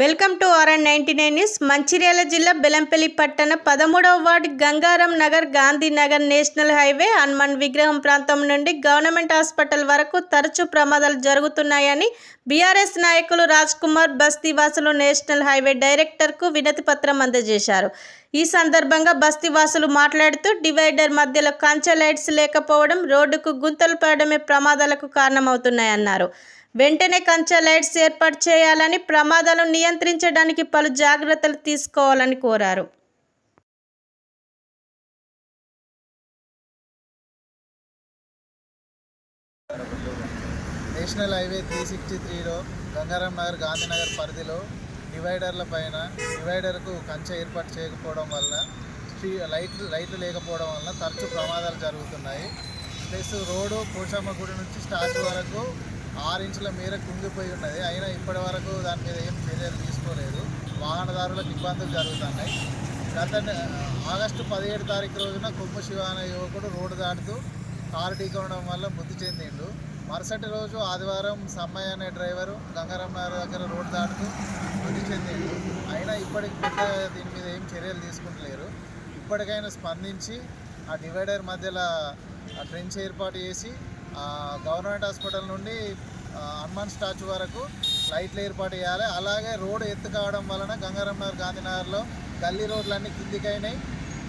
Welcome to RN ninety nine news. Mancherial జిల్లా బెలంపల్లి పట్టణ పదమూడవ ward Gangaram Nagar Gandhinagar national highway Hanuman విగ్రహం ప్రాంతం నుండి గవర్నమెంట్ హాస్పిటల్ వరకు తరచూ ప్రమాదాలు జరుగుతున్నాయని బీఆర్ఎస్ నాయకులు రాజ్ కుమార్ బస్తీవాసులు నేషనల్ హైవే డైరెక్టర్కు వినతి పత్రం అందజేశారు. ఈ సందర్భంగా బస్తీవాసులు మాట్లాడుతూ డివైడర్ మధ్యలో కంచె లైట్స్ లేకపోవడం రోడ్డుకు గుంతలు పడడమే ప్రమాదాలకు కారణమవుతున్నాయన్నారు. వెంటనే కంచె లైట్స్ ఏర్పాటు చేయాలని ప్రమాదాలను నియంత్రించడానికి పలు జాగ్రత్తలు తీసుకోవాలని కోరారు. నేషనల్ హైవే త్రీ సిక్స్టీ త్రీలో గంగారాం నగర్ గాంధీనగర్ పరిధిలో డివైడర్ల పైన డివైడర్కు కంచె ఏర్పాటు చేయకపోవడం వల్ల స్ట్రీ లైట్లు లైట్లు లేకపోవడం వల్ల తరచూ ప్రమాదాలు జరుగుతున్నాయి. ప్లస్ రోడ్డు పోషమ్మ గుడి నుంచి స్టార్ట్ వరకు ఆరు ఇంచుల మేర కుంగిపోయి ఉన్నది. అయినా ఇప్పటి వరకు దాని మీద ఏం చర్యలు తీసుకోలేదు. వాహనదారులకు ఇబ్బందులు జరుగుతున్నాయి. గత ఆగస్టు పదిహేడు తారీఖు రోజున కొమ్ము శివ అనే యువకుడు రోడ్డు దాటుతూ కారు ఢీకొనడం వల్ల మృతి చెందిండు. మరుసటి రోజు ఆదివారం సమ్మయ్య అనే డ్రైవరు గంగారమ్మ దగ్గర రోడ్డు దాటుతూ మృతి చెందిండు. అయినా ఇప్పటికి పెద్ద దీని మీద ఏం చర్యలు తీసుకుంటలేరు. ఇప్పటికైనా స్పందించి ఆ డివైడర్ మధ్యలో ట్రెంచ్ ఏర్పాటు చేసి గవర్నమెంట్ హాస్పిటల్ నుండి హనుమాన్ స్టాచ్యూ వరకు లైట్లు ఏర్పాటు చేయాలి. అలాగే రోడ్డు ఎత్తు కావడం వలన గంగారం నగర్ గాంధీనగర్లో గల్లీ రోడ్లన్నీ కిందికైనాయి.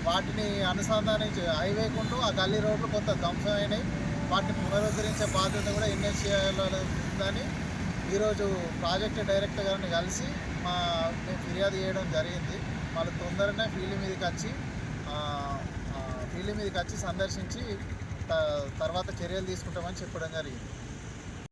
వాటిని అనుసంధానించి హైవేకుంటూ ఆ గల్లీ రోడ్లు కొంత ధ్వంసం అయినాయి వాటిని పునరుద్ధరించే బాధ్యత కూడా ఎన్హెచ్ఏలో ఉందని ఈరోజు ప్రాజెక్ట్ డైరెక్టర్ గారిని కలిసి మా మేము ఫిర్యాదు చేయడం జరిగింది. వాళ్ళు తొందరనే ఫీల్డ్ మీదకి వచ్చి ఫీల్డ్ మీదకి వచ్చి సందర్శించి త- తర్వాత చర్యలు తీసుకుంటామని చెప్పడం జరిగింది.